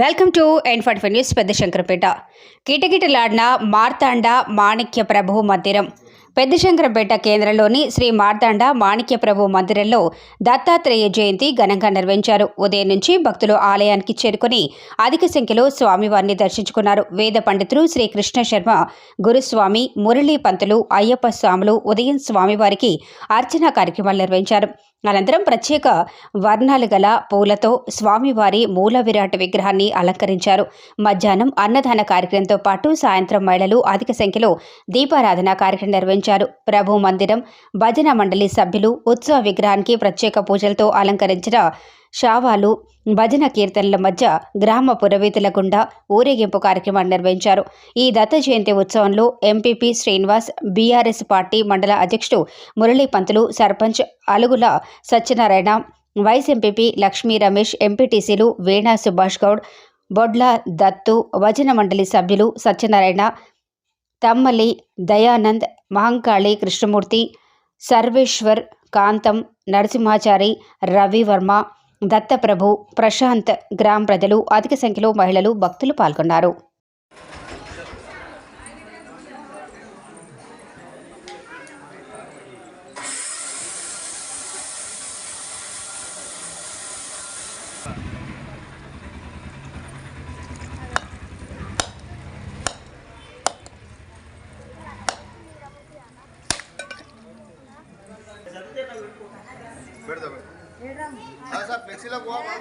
Welcome to N forty five news Pedda Shankarapet కిటకిటలాడిన Martanda మాణిక్య ప్రభు మందిరం. పెద్ద శంకరపేట కేంద్రంలోని శ్రీ మార్తాండ మాణిక్య ప్రభు మందిరంలో దత్తాత్రేయ జయంతి ఘనంగా నిర్వహించారు. ఉదయం నుంచి భక్తులు ఆలయానికి చేరుకుని అధిక సంఖ్యలో స్వామివారిని దర్శించుకున్నారు. వేద పండితులు శ్రీ కృష్ణ శర్మ గురుస్వామి మురళీ పంతులు అయ్యప్ప స్వాములు ఉదయం స్వామివారికి అర్చన కార్యక్రమాలు నిర్వహించారు. అనంతరం ప్రత్యేక వర్ణాలు గల పూలతో స్వామివారి మూల విరాట్ విగ్రహాన్ని అలంకరించారు. మధ్యాహ్నం అన్నదాన కార్యక్రమంతో పాటు సాయంత్రం మహిళలు అధిక సంఖ్యలో దీపారాధన కార్యక్రమం నిర్వహించారు. ప్రభు మందిరం భజన మండలి సభ్యులు ఉత్సవ విగ్రహానికి ప్రత్యేక పూజలతో అలంకరించిన షావాలు భజన కీర్తనల మధ్య గ్రామ పురవీతుల గుండా ఊరేగింపు కార్యక్రమాన్ని నిర్వహించారు. ఈ దత్త జయంతి ఉత్సవంలో ఎంపీపీ శ్రీనివాస్ బీఆర్ఎస్ పార్టీ మండల అధ్యక్షుడు మురళీ పంతులు సర్పంచ్ అలుగుల సత్యనారాయణ వైస్ ఎంపీపీ లక్ష్మీ రమేష్ ఎంపీటీసీలు వేణా సుభాష్ గౌడ్ బొడ్ల దత్తు భజన మండలి సభ్యులు సత్యనారాయణ తమ్మలి దయానంద్ మహంకాళి కృష్ణమూర్తి సర్వేశ్వర్ కాంతం నరసింహాచారి రవివర్మ దత్తప్రభు ప్రశాంత్ గ్రామ ప్రజలు అధిక సంఖ్యలో మహిళలు భక్తులు పాల్గొన్నారు. పెడతా ఫ్లెక్సీలో పోవా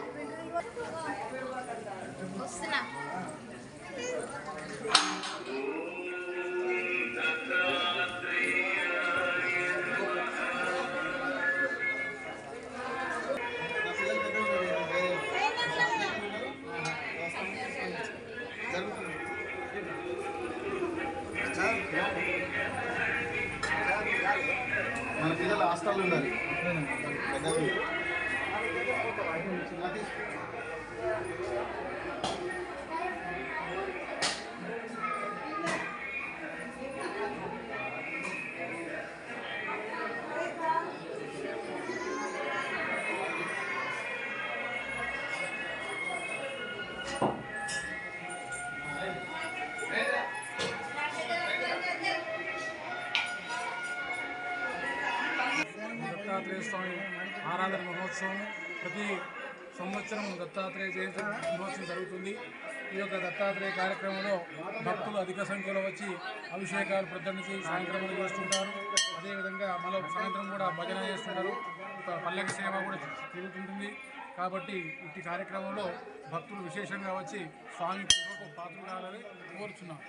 మన పిల్లలు హాస్టల్లో ఉన్నారు దత్తాత్రేయ స్వామి ఆరాధన మహోత్సవం ప్రతి సంవత్సరం దత్తాత్రేయ జయంతి బ్రహ్మోత్సవం జరుగుతుంది. ఈ యొక్క దత్తాత్రేయ కార్యక్రమంలో భక్తులు అధిక సంఖ్యలో వచ్చి అభిషేకాలు ప్రొద్దు చేసి సాయంత్రం చేస్తుంటారు. అదేవిధంగా మళ్ళీ సాయంత్రం కూడా భజన చేస్తుంటారు. ఒక పల్లెకి సేవ కూడా తిరుగుతుంటుంది కాబట్టి ఇట్టి కార్యక్రమంలో భక్తులు విశేషంగా వచ్చి స్వామి పాత్ర కావాలని కోరుచున్నాం.